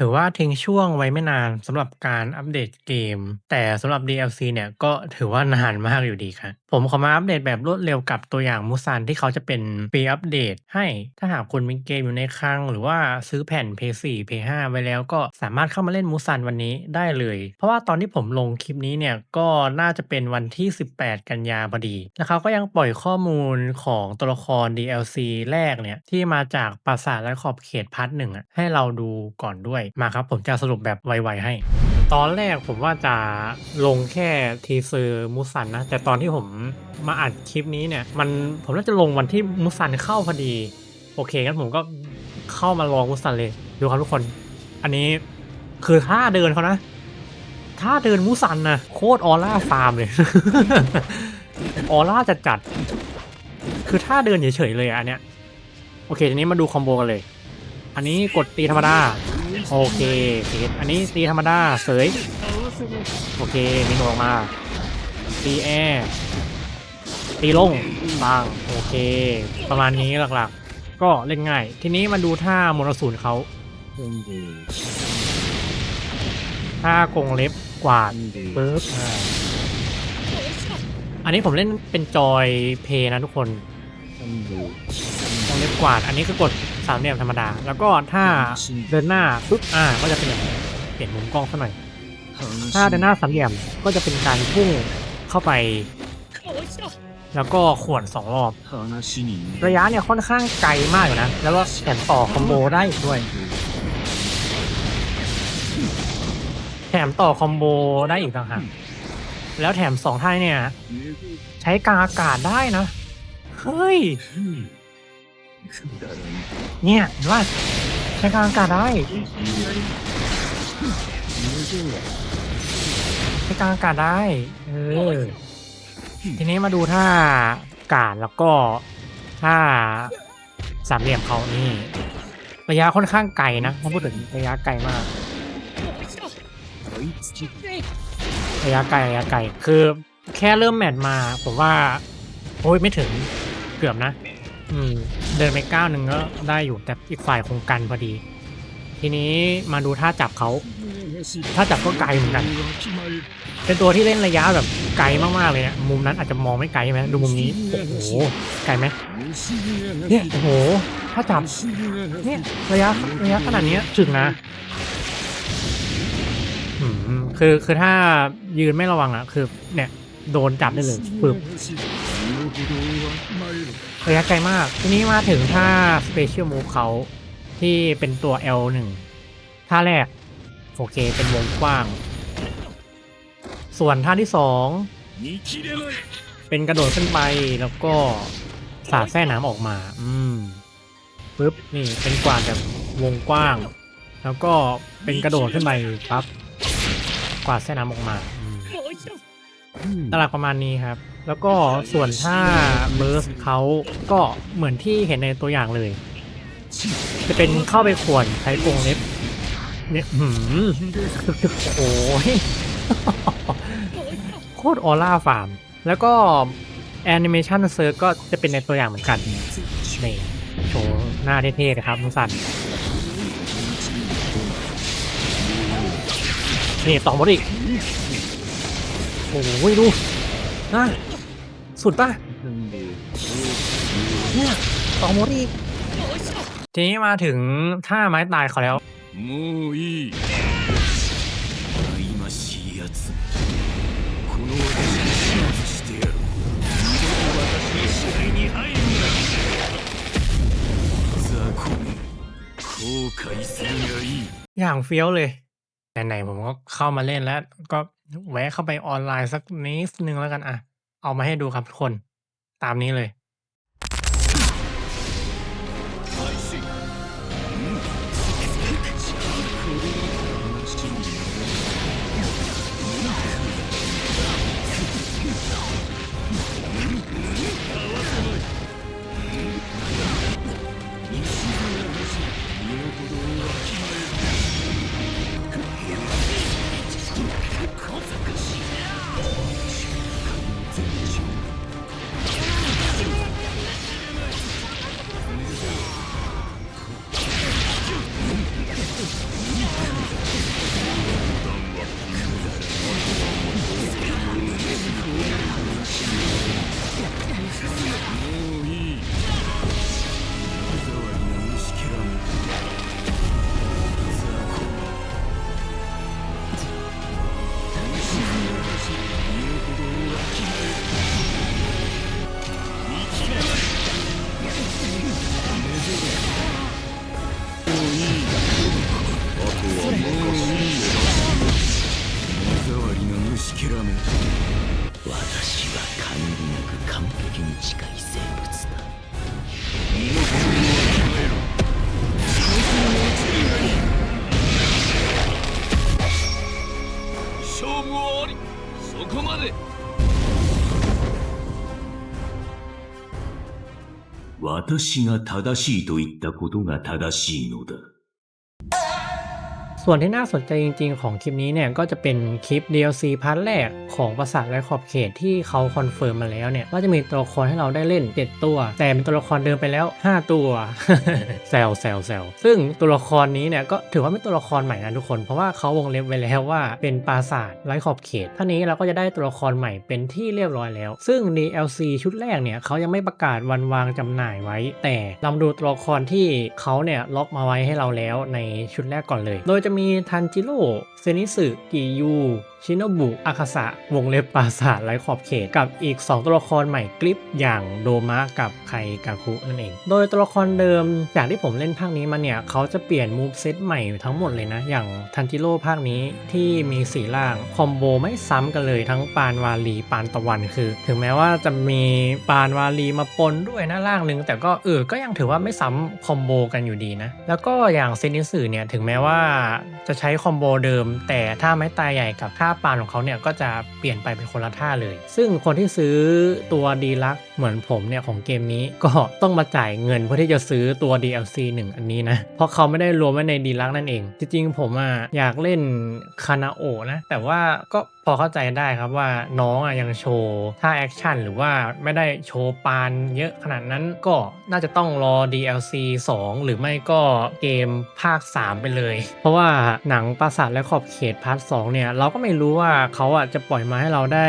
ถือว่าทิ้งช่วงไว้ไม่นานสำหรับการอัปเดตเกม แต่สำหรับ DLC เนี่ยก็ถือว่านานมากอยู่ดีครับ ผมขอมาอัปเดตแบบรวดเร็วกับตัวอย่าง Musan ที่เขาจะเป็นฟรีอัปเดต ให้ถ้าหากคุณมีเกมอยู่ในคลัง หรือว่าซื้อแผ่น PS4 PS5 ไว้แล้วก็สามารถเข้ามาเล่น Musan วันนี้ได้เลย เพราะว่าตอนที่ผมลงคลิปนี้เนี่ยก็น่าจะเป็นวันที่ 18 กันยาพอดีแล้วเขาก็ยังปล่อยข้อมูลของตัวละคร DLC แรกเนี่ยที่มาจากปราสาทและขอบเขตพาร์ทหนึ่งอะให้เราดูก่อนด้วยมาครับ ผมจะสรุปแบบไวๆให้ ตอนแรกผมว่าจะลงแค่ทีเซอร์มุสันนะ แต่ตอนที่ผมมาอัดคลิปนี้เนี่ยมันผมน่าจะลงวันที่มุสันเข้าพอดี โอเคงั้นผมก็เข้ามาลองมุสันเลย ดูครับทุกคน อันนี้คือท่าเดินเขานะท่าเดินมุสันนะโคตรออร่าฟาร์มเลยออร่าจัดจัดคือท่าเดินเฉยๆเลยอะอันเนี้ยโอเคทีนี้มาดูคอมโบกันเลย อันนี้กดตีธรรมดา โอเคเสร็จอันนี้ตีธรรมดาเสยโอเคมีหนวดออกมาตีแอร์ตีลงบางโอเค ประมาณนี้หลักๆ ก็เล่นง่าย ทีนี้มาดูท่ามรสูนเขาท่ากงเล็บกวาดปึ๊บอันนี้ผมเล่นเป็นจอยเพย์นะทุกคน วาด อันนี้คือกดสามเหลี่ยมธรรมดา แล้วก็ถ้าเดินหน้าปุ๊บอ่าก็จะเป็นอย่างนี้เปลี่ยนมุมกล้องสักหน่อย ถ้าเดินหน้าสามเหลี่ยมก็จะเป็นการพุ่งเข้าไป แล้วก็ขวนสองรอบ ระยะเนี่ยค่อนข้างไกลมากอยู่นะ แล้วก็แถมต่อคอมโบได้อีกด้วยแถมต่อคอมโบได้อีกต่างหากแล้วแถมสองท่าเนี่ย ใช้กลางอากาศได้นะ เฮ้ย เนี่ยเห็นว่าใช้กลางอากาศได้ใช้กลางอากาศได้เออทีนี้มาดูท่ากาดแล้วก็ท่าสามเหลี่ยมเขานี่ระยะค่อนข้างไกลนะถ้าพูดถึงระยะไกลมากระยะไกลระยะไกลคือแค่เริ่มแมตช์มา ผมว่าโอ้ยไม่ถึงเกือบนะ อืม เดินไปก้าวหนึ่งก็ได้อยู่แต่อีกฝ่ายคงกันพอดี ทีนี้มาดูท่าจับเขาท่าจับก็ไกลเหมือนกันเป็นตัวที่เล่นระยะแบบไกลมากๆเลยเนี่ยมุมนั้นอาจจะมองไม่ไกลใช่ไหมดูมุมนี้โอ้โหไกลไหมเนี่ยโอ้โหถ้าจับเนี่ยระยะระยะขนาดนี้ถึงนะคือคือถ้ายืนไม่ระวังอะคือเนี่ยโดนจับได้เลยปึ๊บ ระยะไกลมาก ทีนี้มาถึงท่า Special Move เขาที่เป็นตัว L1 ท่าแรก โอเค เป็นวงกว้าง ส่วนท่าที่สองเป็นกระโดดขึ้นไปแล้วก็สาดแส้น้ำออกมา อืมปึ๊บนี่เป็นกวาดแบบวงกว้าง แล้วก็เป็นกระโดดขึ้นไปปั๊บกวาดแส้น้ำออกมา ตลาดประมาณนี้ครับ แล้วก็ส่วนถ้าเบิร์สเขาก็เหมือนที่เห็นในตัวอย่างเลย จะเป็นเข้าไปข่วนใช้กรงเล็บเนี่ยหืมโอ้ยโคตรออร่าฟาร์ม แล้วก็แอนิเมชันเซิร์ฟก็จะเป็นในตัวอย่างเหมือนกันนี่โชว์หน้าเท่ๆนะครับมุสันนี่ต่อมดอีก โอ้ยดูนะสุดป่ะ เนี่ยต่อหมดอีก ทีนี้มาถึงท่าไม้ตายเขาแล้ว もういい悩ましいやつこの私に始末してやる二度と私の支配に入るな雑魚め後悔するがいい อย่างเฟี้ยวเลย ไหนๆผมก็เข้ามาเล่นแล้ว ก็ แวะเข้าไปออนไลน์สักนิดนึงแล้วกันอะเอามาให้ดูครับทุกคน ตามนี้เลย 私が正しいと言ったことが正しいのだ。 ส่วนที่น่าสนใจจริงๆ ของคลิปนี้เนี่ยก็จะเป็นคลิป DLC พาร์ทแรกของปราสาทและขอบเขตที่เขาคอนเฟิร์มมาแล้วเนี่ยว่าจะมีตัวละครให้เราได้เล่น 7 ตัว แต่เป็นตัวละครเดิมไปแล้ว 5 ตัวแซวแซวแซวซึ่งตัวละครนี้เนี่ยก็ถือว่าเป็นตัวละครใหม่นะทุกคน เพราะว่าเขาวงเล็บไว้แล้วว่าเป็นปราสาทไร้ขอบเขตท่านี้เราก็จะได้ตัวละครใหม่เป็นที่เรียบร้อยแล้ว ซึ่ง DLC ชุดแรกเนี่ยเขายังไม่ประกาศวันวางจำหน่ายไว้ แต่เรามาดูตัวละครที่เขาเนี่ยล็อกมาไว้ให้เราแล้วในชุดแรกก่อนเลย โดยจะมีทันจิโร่เซนิสึกิยู ชินบุอาคาสะวงเล็บปราสาทไร้ขอบเขตกับอีก 2 ตัวละครใหม่กลิปอย่างโดมะกับไคกาคุนั่นเอง โดยตัวละครเดิมจากที่ผมเล่นภาคนี้มาเนี่ย เขาจะเปลี่ยนมูฟเซตใหม่ทั้งหมดเลยนะ อย่างทันจิโร่ภาคนี้ที่มีสีล่าง คอมโบไม่ซ้ำกันเลยทั้งปานวาลีปานตะวันคือ ถึงแม้ว่าจะมีปานวาลีมาปนด้วยหน้าล่างนึง แต่ก็เออก็ยังถือว่าไม่ซ้ำคอมโบกันอยู่ดีนะแล้วก็อย่างเซนิสึเนี่ยถึงแม้ว่าจะใช้คอมโบเดิม แต่ท่าไม้ตายใหญ่กับท่าปานของเขาเนี่ยก็จะเปลี่ยนไปเป็นคนละท่าเลย ซึ่งคนที่ซื้อตัวดีลักเหมือนผมเนี่ยของเกมนี้ก็ต้องมาจ่ายเงินเพื่อที่จะซื้อตัว DLC 1 อันนี้นะ เพราะเขาไม่ได้รวมไว้ในดีลักนั่นเอง จริงๆผมอะอยากเล่นคานาโอนะ แต่ว่าก็ พอเข้าใจได้ครับว่าน้องอะยังโชว์ท่าแอคชั่นหรือว่าไม่ได้โชว์ปานเยอะขนาดนั้นก็น่าจะต้องรอ DLC 2 หรือไม่ก็เกมภาค 3 ไปเลย เพราะว่าหนังปราสาทและขอบเขตพาร์ท2เนี่ย เราก็ไม่รู้ว่าเขาอะจะปล่อยมาให้เราได้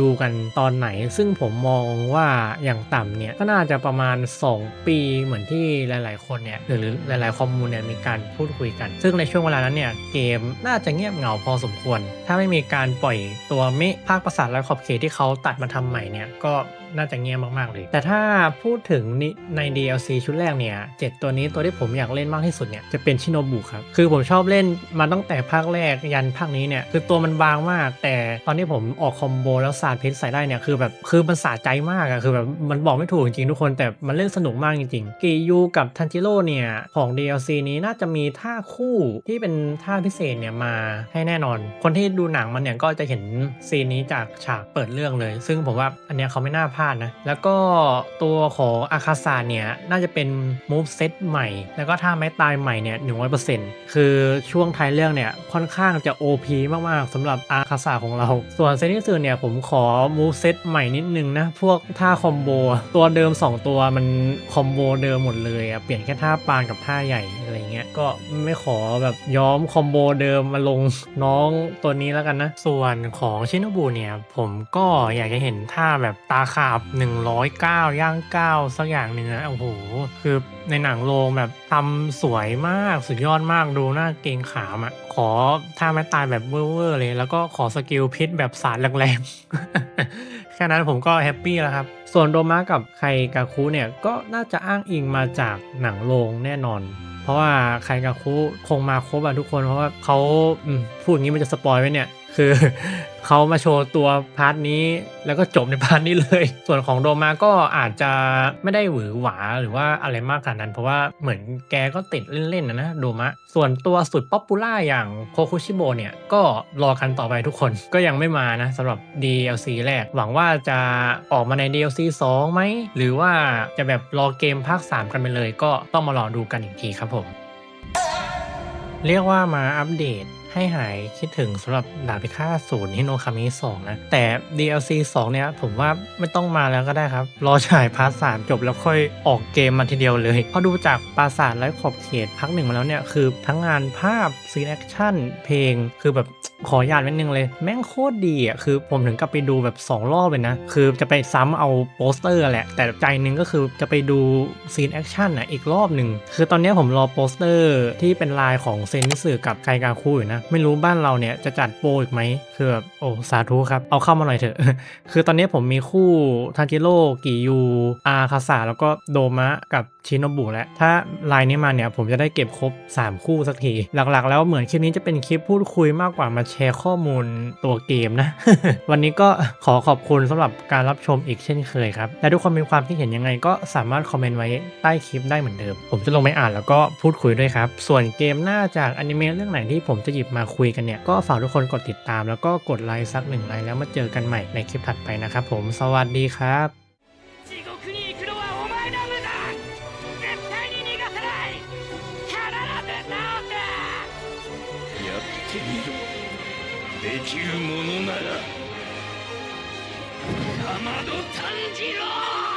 ดูกันตอนไหน ซึ่งผมมองว่าอย่างต่ำเนี่ย ก็น่าจะประมาณ 2 ปีเหมือนที่หลาย ๆ คนเนี่ย หรือหลายๆคอมมูนเนี่ยมีการพูดคุยกัน ซึ่งในช่วงเวลานั้นเนี่ยเกมน่าจะเงียบเหงาพอสมควร ถ้าไม่มีการปล่อยตัวเมะภาคประสาทและขอบเขตที่เขาตัดมาทำใหม่เนี่ยก็น่าจะเงียบมาก ๆ เลย แต่ถ้าพูดถึงนี่ใน DLC ชุดแรกเนี่ยเจ็ดตัวนี้ตัวที่ผมอยากเล่นมากที่สุดเนี่ยจะเป็นชิโนบุครับ คือผมชอบเล่นมาตั้งแต่ภาคแรกยันภาคนี้เนี่ยคือตัวมันบางมาก แต่ตอนที่ผมออกคอมโบแล้วสาดเพชรใส่ได้เนี่ยคือแบบคือมันสะใจมากอะคือแบบมันบอกไม่ถูกจริงๆทุกคนแต่มันเล่นสนุกมากจริงๆกียูกับทันจิโร่เนี่ยของ DLC นี้น่าจะมีท่าคู่ที่เป็นท่าพิเศษเนี่ยมาให้แน่นอน คนที่ดูหนังมันเนี่ยก็จะจะเห็นซีนนี้จากฉากเปิดเรื่องเลย ซึ่งผมว่าอันเนี้ยเขาไม่น่าพลาดนะ แล้วก็ตัวของอาคาซาเนี่ยน่าจะเป็นมูฟเซตใหม่ แล้วก็ท่าไม้ตายใหม่เนี่ยหนึ่งร้อยเปอร์เซ็นต์คือช่วงท้ายเรื่องเนี่ยค่อนข้างจะ OP มากๆสำหรับอาคาซาของเรา ส่วนเซนิสึเนี่ยผมขอมูฟเซตใหม่นิดนึงนะ พวกท่าคอมโบตัวเดิม 2 ตัวมันคอมโบเดิมหมดเลยอะเปลี่ยนแค่ท่าปานกับท่าใหญ่อะไรเงี้ยก็ ไม่ขอแบบย้อมคอมโบเดิมมาลงน้องตัวนี้แล้วกันนะ ส่วนของชินบุเนี่ย ผมก็อยากจะเห็นท่าแบบตาขาบ 109 ย่าง 9 สักอย่างหนึ่งนะโอ้โห คือในหนังโรงแบบทำสวยมากสุดยอดมากดูหน้าเกงขามอะ่ะ ขอท่าไม้ตายแบบเวอร์เลย แล้วก็ขอสกิลพิษแบบสาดแรงๆ แค่นั้นผมก็แฮปปี้แล้วครับส่วนโดมะกับไคกาคุเนี่ยก็น่าจะอ้างอิงมาจากหนังโรงแน่นอน เพราะว่าใครกับคุคงมาครบอะทุกคนเพราะว่าเขาพูดอย่างนี้มันจะสปอยไว้เนี่ย คือเขามาโชว์ตัวพาร์ทนี้แล้วก็จบในพาร์ทนี้เลย ส่วนของโดมาก็อาจจะไม่ได้หวือหวาหรือว่าอะไรมากขนาดนั้น เพราะว่าเหมือนแกก็ติดเล่นๆนะนะโดมะ ส่วนตัวสุดป๊อปปูล่าอย่างโคคุชิโบเนี่ยก็รอกันต่อไปทุกคนก็ยังไม่มานะสำหรับ DLC แรก หวังว่าจะออกมาใน DLC 2ไหมหรือว่าจะแบบรอเกมภาค 3 กันไปเลย ก็ต้องมารอดูกันอีกทีครับผม เรียกว่ามาอัปเดต ให้หายคิดถึงสำหรับดาบพิฆาตศูนย์ฮิโนคามิ2นะ แต่ DLC 2 เนี่ยผมว่าไม่ต้องมาแล้วก็ได้ครับ รอฉายพาร์ท3จบแล้วค่อยออกเกมมาทีเดียวเลยเพราะดูจากปราสาทและขอบเขตพักหนึ่งมาแล้วเนี่ย คือทั้งงานภาพซีนแอคชั่นเพลงคือแบบ ขอญาตนิดนึงเลย แม่งโคตรดีอะคือผมถึงกลับไปดูแบบ 2 รอบเลยนะ คือจะไปซ้ำเอาโปสเตอร์แหละ แต่ใจหนึงก็คือจะไปดูซีนแอคชั่นอะอีกรอบหนึ่ง คือตอนนี้ผมรอโปสเตอร์ที่เป็นลายของเซนนิสึกับไคกาคุอยู่นะ ไม่รู้บ้านเราเนี่ยจะจัดโปรอีกไหมคือแบบโอ้สาธุครับ เอาเข้ามาหน่อยเถอะ คือตอนนี้ผมมีคู่ทันจิโร่กิยูอาคาสาแล้วก็โดมะกับชินโนบุแล้ว ถ้าลายนี้มาเนี่ยผมจะได้เก็บครบ 3 คู่สักที หลักๆ แล้วเหมือนคลิปนี้จะเป็นคลิปพูดคุยมากกว่ามาแชร์ข้อมูลตัวเกมนะ วันนี้ก็ขอขอบคุณสำหรับการรับชมอีกเช่นเคยครับ และทุกคนมีความคิดเห็นยังไงก็สามารถคอมเมนต์ไว้ใต้คลิปได้เหมือนเดิม ผมจะลงไปอ่านแล้วก็พูดคุยด้วยครับ ส่วนเกมหน้าจากอนิเมะเรื่องไหนที่ผมจะหยิบมาคุยกันเนี่ย ก็ฝากทุกคนกดติดตาม แล้วก็กดไลค์สักหนึ่งไลค์แล้วมาเจอกันใหม่ในคลิปถัดไปนะครับผม สวัสดีครับ 地獄に行くのはお前の無だ絶対に逃がさない必ず倒すやってみろ できるものならかまど炭治郎